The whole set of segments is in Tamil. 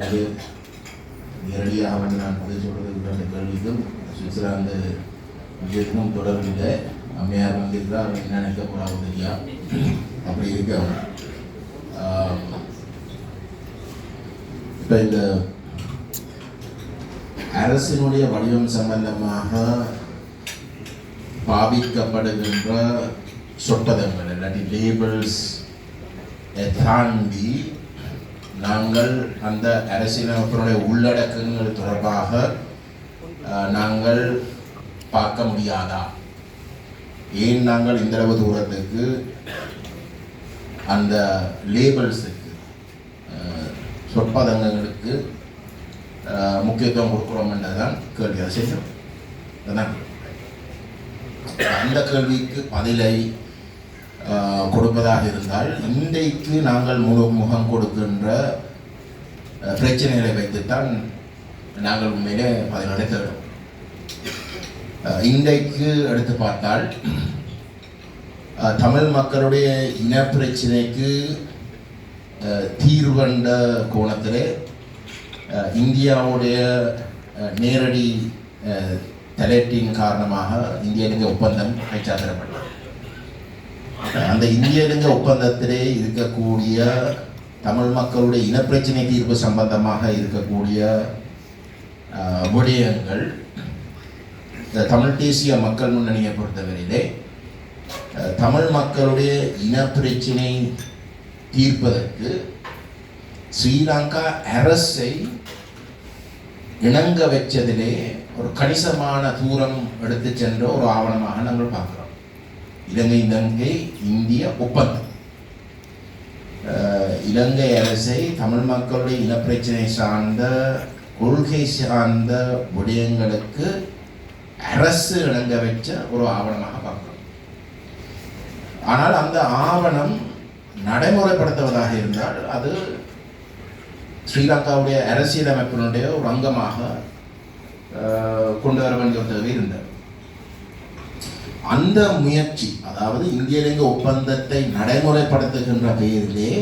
உண்மையிலே நேரடியாக வந்து நான் பதில் சொல்றதுக்கு அந்த கேள்விக்கும் சுவிட்சர்லாந்து விஷயத்துக்கும் தொடர்பில்லை அம்மையார் வந்திருக்கிறார் அவர் என்ன நினைக்க போறாங்க தெரியா அப்படி இருக்க இப்போ இந்த அரசினுடைய வடிவம் சம்பந்தமாக பாவிக்கப்படுகின்ற சொட்டதங்கள் இல்லாட்டி லேபிள்ஸ் தாண்டி நாங்கள் அந்த அரசியலமைப்பினுடைய உள்ளடக்கங்கள் தொடர்பாக அஹ், நாங்கள் பார்க்க முடியாதா? ஏன் நாங்கள் இந்த அளவு தூரத்துக்கு அந்த லேபிள்ஸுக்கு சொற்பதங்களுக்கு முக்கியத்துவம் கொடுக்குறோம்ன்றதான் கேள்வி. அதை செய்யும் அந்த கேள்விக்கு பதிலை கொடுப்பதாக இருந்தால் இன்றைக்கு நாங்கள் முழு முகம் கொடுக்கின்ற பிரச்சனைகளை வைத்துத்தான் நாங்கள் உண்மையிலே பதிலடை தேடும் இன்றைக்கு எடுத்து பார்த்தால் அஹ், தமிழ் மக்களுடைய இன பிரச்சனைக்கு அஹ், தீர்வண்ட கோணத்திலே அஹ், இந்தியாவுடைய அஹ், நேரடி அஹ், தலையீட்டின் காரணமாக இந்திய இலங்கை ஒப்பந்தம் கைச்சாத்திரப்பட்டது அந்த இந்திய இலங்கை ஒப்பந்தத்திலே இருக்கக்கூடிய தமிழ் மக்களுடைய இனப்பிரச்சனை தீர்வு சம்பந்தமாக இருக்கக்கூடிய விடயங்கள் இந்த தமிழ் தேசிய மக்கள் முன்னணியை பொறுத்தவரையிலே தமிழ் மக்களுடைய இனப்பிரச்சினை தீர்ப்பதற்கு ஸ்ரீலங்கா அரசை இணங்க வச்சதிலே ஒரு கணிசமான தூரம் எடுத்து சென்ற ஒரு ஆவணமாக நாங்கள் பார்க்குறோம். இலங்கை இலங்கை இந்திய ஒப்பந்தம். அஹ், இலங்கை அரசை தமிழ் மக்களுடைய இனப்பிரச்சனை சார்ந்த கொள்கை சார்ந்த விடயங்களுக்கு அரசு இணங்க வச்ச ஒரு ஆவணமாக பார்க்கிறோம். ஆனால் அந்த ஆவணம் நடைமுறைப்படுத்துவதாக இருந்தால் அது ஸ்ரீலங்காவுடைய அரசியலமைப்பினுடைய ஒரு அங்கமாக அஹ், கொண்டு வர வேண்டிய தேவை இருந்தது. அந்த முயற்சி அதாவது இந்தியலிங்க ஒப்பந்தத்தை நடைமுறைப்படுத்துகின்ற பெயரிலே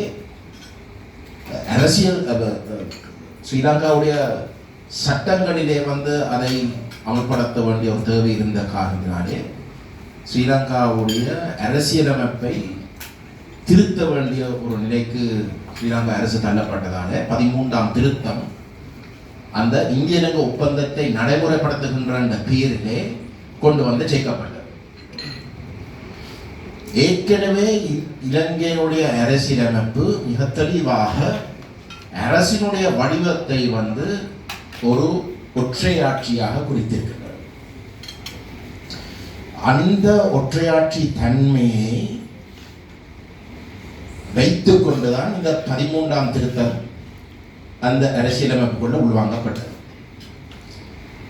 அரசியல் ஸ்ரீலங்காவுடைய சட்டங்களிலே வந்து அதை அமல்படுத்த வேண்டிய ஒரு தேவை இருந்த காரணத்தினாலே ஸ்ரீலங்காவுடைய அரசியலமைப்பை திருத்த வேண்டிய ஒரு நிலைக்கு ஸ்ரீலங்கா அரசு தள்ளப்பட்டதால பதிமூன்றாம் திருத்தம் அந்த இந்தியலங்க ஒப்பந்தத்தை நடைமுறைப்படுத்துகின்ற அந்த பேரிலே கொண்டு வந்து சேர்க்கப்பட்டது. ஏற்கனவே இ- அரசியலமைப்பு மிக தெளிவாக அரசினுடைய வடிவத்தை வந்து ஒரு ஒற்றையாட்சியாக குறித்திருக்கிறது அந்த ஒற்றையாட்சி தன்மையை வைத்துக் கொண்டுதான் இந்த பதிமூன்றாம் திருத்தம் அந்த அரசியலமைப்புக்குள்ள உள்வாங்கப்பட்டது.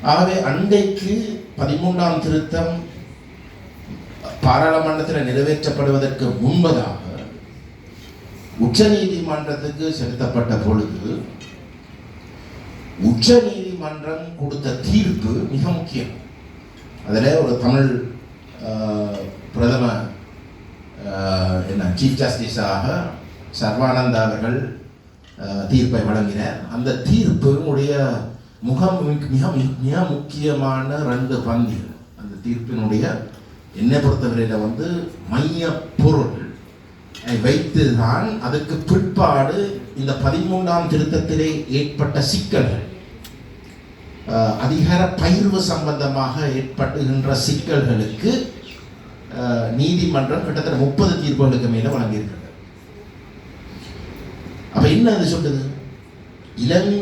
ஆகவே அன்றைக்கு பதிமூன்றாம் திருத்தம் பாராளுமன்றத்தில் நிறைவேற்றப்படுவதற்கு முன்பதாக உச்ச நீதிமன்றத்துக்கு செலுத்தப்பட்ட பொழுது உச்ச நீதிமன்றம் கொடுத்த தீர்ப்பு மிக முக்கியம். அதில் ஒரு தமிழ் பிரதம என்ன சீஃப் ஜஸ்டிஸாக சர்வானந்தா அவர்கள் தீர்ப்பை வழங்கினார். அந்த தீர்ப்பினுடைய முகம் மிக மிக மிக முக்கியமான ரெண்டு பந்திகள் அந்த தீர்ப்பினுடைய என்னை பொறுத்தவரையில் வந்து மைய பொருள். வைத்து தான் அதுக்கு பிற்பாடு இந்த பதிமூன்றாம் திருத்தத்திலே ஏற்பட்ட சிக்கல்கள். அஹ், அதிகார பகிர்வு சம்பந்தமாக ஏற்படுகின்ற சிக்கல்களுக்கு அஹ், நீதிமன்றம் கிட்டத்தட்ட முப்பது தீர்ப்புகளுக்கு மேலே வழங்கியிருக்கிறது. அப்ப என்ன அது சொல்லுது? இலங்கை